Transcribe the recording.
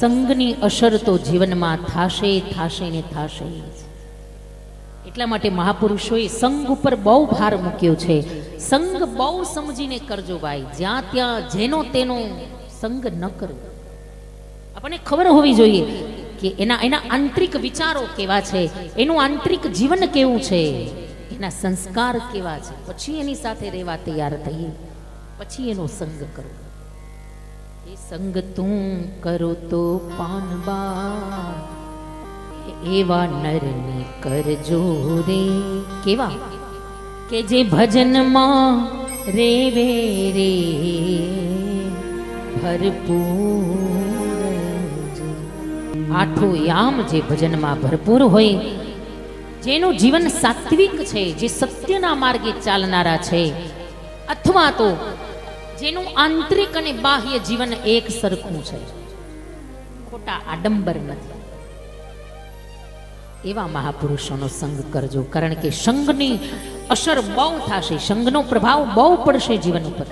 સંગની અસર તો જીવનમાં થાશે થાશે ને થાશે. એટલા માટે મહાપુરુષોએ સંઘ ઉપર બહુ ભાર મૂક્યો છે. સંઘ બહુ સમજીને કરજો ભાઈ. જ્યાં ત્યાં જેનો તેનો સંઘ ન કરવો આપણને ખબર હોવી જોઈએ કે એના એના આંતરિક વિચારો કેવા છે, એનું આંતરિક જીવન કેવું છે, એના સંસ્કાર કેવા છે. પછી એની સાથે રહેવા તૈયાર થઈએ. પછી એનો સંગ કરવો સંગ તું કરો તો પાનબા એવા નરની કરજો રે. કેવા? કે જે ભજનમાં રેવે રે. ભરપૂર આઠો યામ જે ભજનમાં ભરપૂર હોય, જેનું જીવન સાત્વિક છે, જે સત્યના માર્ગે ચાલનારા છે. અથવા તો જેનું આંતરિક અને બાહ્ય જીવન એક સરખું છે. ખોટા આડંબર નથી. એવા મહાપુરુષોનો સંગ કરજો, કારણ કે સંગની અસર બહુ થશે સંગનો પ્રભાવ બહુ પડશે જીવન ઉપર.